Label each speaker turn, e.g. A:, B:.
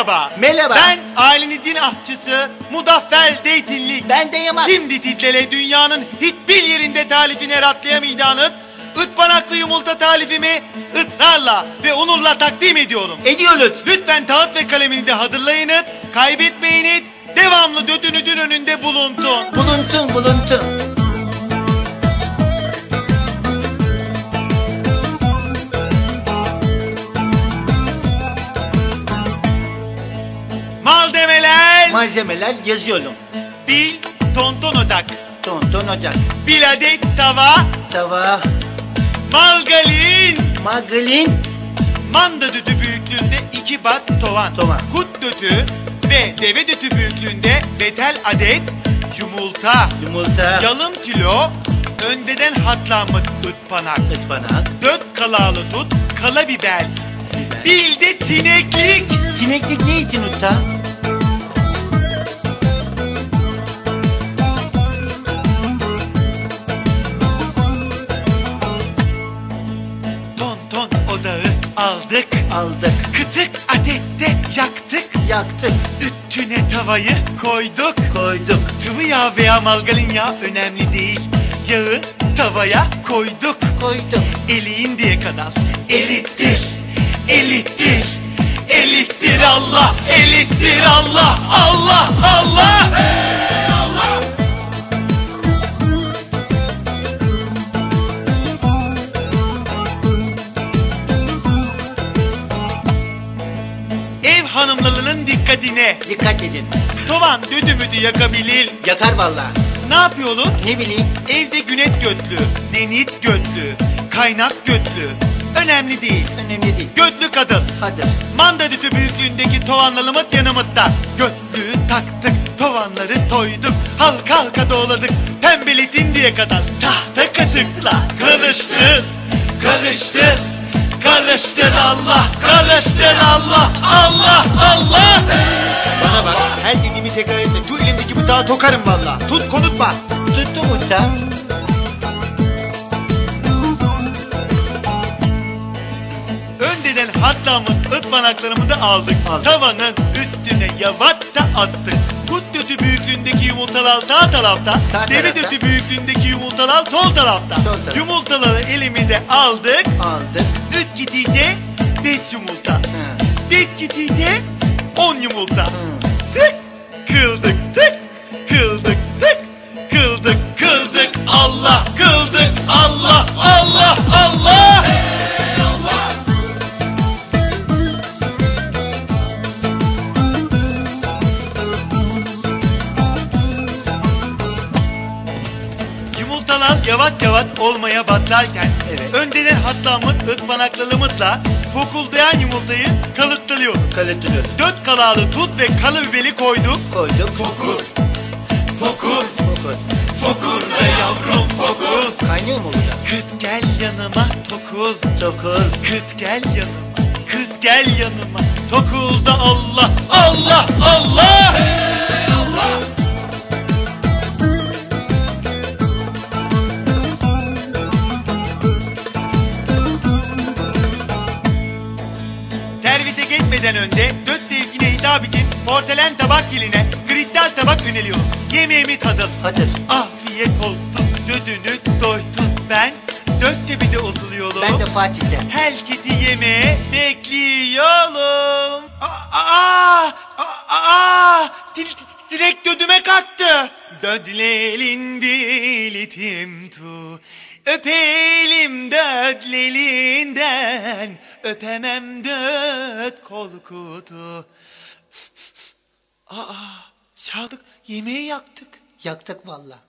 A: Merhaba.
B: Merhaba.
A: Ben ailenin din ahçısı Mudaffel Deytinlik.
B: Ben de Yaman.
A: Şimdi titlele dünyanın hiçbir yerinde talifine ratlayamayacağınız ıtpanaklı yumurta talifimi ıtrarla ve onurla takdim ediyorum.
B: Ediyoruz.
A: Lütfen kağıt ve kalemini hazırlayınız, kaybetmeyiniz, devamlı götünüzün önünde bulundun.
B: Buluntun buluntun.
A: Malzemeler,
B: Malzemeler yazıyorum.
A: bir tonton odak,
B: Tonton ocak.
A: bir adet tava,
B: Tava.
A: malgalin,
B: Maglin.
A: manda dütü büyüklüğünde iki bat tovan,
B: Tovan.
A: kut dütü ve deve dütü büyüklüğünde betel adet yumurta,
B: Yumurta.
A: yalım kilo, öndeden hatlanmış ıtpanak,
B: Ispanak.
A: dört kalalı tut, kala biber, bir de tineklik,
B: Tineklik ne için usta?
A: Aldık,
B: Aldık.
A: kıtık adette yaktık,
B: Yaktık.
A: üstüne tavayı koyduk.
B: Koyduk.
A: Sıvı yağ veya margarin yağı önemli değil. Yağı tavaya koyduk.
B: Koyduk.
A: Eliğindiye kadar elittir, elittir, elittir dikkatine.
B: Dikkat edin.
A: Tovan düdümüdü yakabilir.
B: Yakar vallahi.
A: Ne yapıyoruz?
B: Ne bileyim.
A: Evde günet götlü, denit götlü, kaynak götlü. Önemli değil.
B: Önemli değil.
A: Götlü kadın.
B: Hadi.
A: Manda dütü büyüklüğündeki tovanlarımız yanımızda. Götlüğü taktık, tovanları toyduk. Halka halka doğladık, pembeletin diye kadar. Tahta kaşıkla karıştır, karıştır, karıştır Allah, karıştır Allah, Allah, Allah. Bana bak, her dediğimi tekrar etme. Tu elimdeki bıçağı tokarım valla. Tut konutma.
B: Tuttum usta.
A: Öndeden hatlamın ıtmanaklarımı da aldık. Tavanın üstüne yavat da attık. Kut dötü büyüklüğündeki yumurtalar sağ tarafta.
B: Sağ
A: Deve
B: tarafta.
A: dötü büyüklüğündeki yumurtalar sol tarafta.
B: Sol tarafta.
A: Yumurtaları elimide aldık.
B: Aldık.
A: Üç gidide beş yumurta.
B: Hı.
A: Beş gidide on yumurta.
B: Hı.
A: Yavaş yavaş olmaya batlarken
B: Evet.
A: öndeden hatlamız ıtpanaklılığımızla fokuldayan yumurtayı kalıtlıyoruz.
B: Kalıtılıyor.
A: Dört kalalı tut ve kalı biberi koyduk.
B: Koyduk.
A: Fokur, fokur,
B: Fokur.
A: fokur da yavrum fokur.
B: Kaynıyor mu burada?
A: Kıt gel yanıma tokul,
B: Tokul.
A: kıt gel yanıma, kıt gel yanıma. Tokul da Allah, Allah, Allah. Önce dört devgine hitap için portelen tabak yerine kristal tabak yöneliyorum. Yemeğimi tadıl.
B: Hadi.
A: Afiyet olsun, dödünü doydun ben. Dört tepede oturuyorum.
B: Ben de Fatih'ten.
A: Herkesi yemeğe bekliyorum. Aa, aa, aa, aa, direkt dödüme kalktı. Dödlelin bilitim tu. Öpelim dödlelinden. Öpemem död kol kutu. Aa, Sadık yemeği yaktık.
B: Yaktık vallahi.